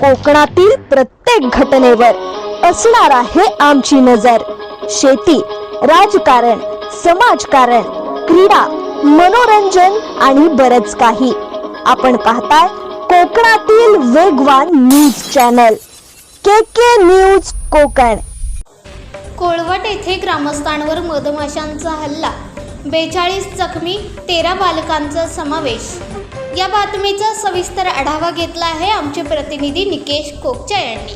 कोकणातील प्रत्येक घटनेवर असणार आहे आमची नजर. शेती राजकारण समाजकारण क्रीडा मनोरंजन आणि बरच काही. आपण पाहताय कोकणातील वेगवान news channel. K K news Konkan. Kolwat येथे ग्रामस्थांवर मधमाशांचा हल्ला. बेचाळीस जखमी तेरा बालकांचा समावेश. या बातमीचा सविस्तर आढावा घेतला आहे आमचे प्रतिनिधी निकेश कोकच्या यांनी.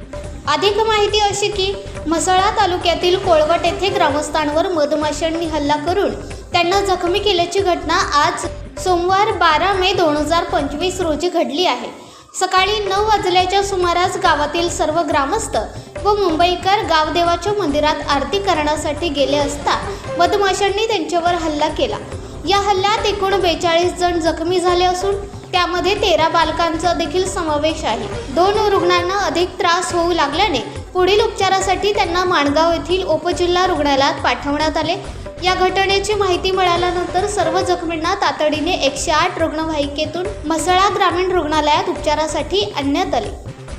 अधिक माहिती अशी की म्हसळा तालुक्यातील कोळवट येथे ग्रामस्थांवर मधमाशांनी हल्ला करून त्यांना जखमी केल्याची घटना आज सोमवार बारा मे दोन हजार पंचवीस रोजी घडली आहे. सकाळी नऊ वाजल्याच्या सुमारास गावातील सर्व ग्रामस्थ व मुंबईकर गावदेवाच्या मंदिरात आरती करण्यासाठी गेले असता मधमाशांनी त्यांच्यावर हल्ला केला. या हल्ल्यात एकूण बेचाळीस जण जखमी झाले असून त्यामध्ये तेरा बालकांचा देखील समावेश आहे. दोन रुग्णांना अधिक त्रास होऊ लागल्याने पुढील उपचारासाठी त्यांना माणगाव येथील उपजिल्हा रुग्णालयात पाठवण्यात आले. या घटनेची माहिती मिळाल्यानंतर सर्व जखमींना तातडीने एकशे आठ रुग्णवाहिकेतून म्हसळा ग्रामीण रुग्णालयात उपचारासाठी आणण्यात आले.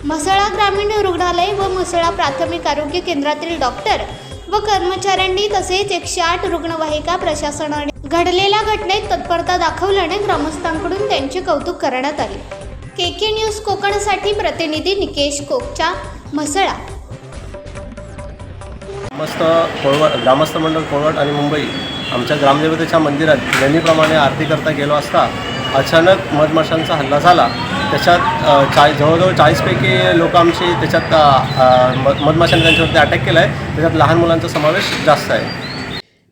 म्हसळा ग्रामीण रुग्णालय व म्हसळा प्राथमिक आरोग्य केंद्रातील डॉक्टर व कर्मचाऱ्यांनी तसेच एकशे आठ रुग्णवाहिका प्रशासनाने घडलेल्या घटनेत तत्परता दाखवल्याने ग्रामस्थांकडून त्यांचे कौतुक करण्यात आले. के के न्यूज कोकणसाठी प्रतिनिधी निकेश कोकच्या म्हसळा. ग्रामस्थ कोळवट ग्रामस्थ मंडळ कोळवट आणि मुंबई आमच्या ग्रामदेवतेच्या मंदिरात नेहमीप्रमाणे आरती करता गेलो असता अचानक मधमाशांचा हल्ला झाला. त्याच्यात चाळीस जवळजवळ चाळीसपैकी लोक आमची त्याच्यात मध- मधमाशांनी त्यांच्यावरती अटॅक केला आहे त्याच्यात लहान मुलांचा समावेश जास्त आहे.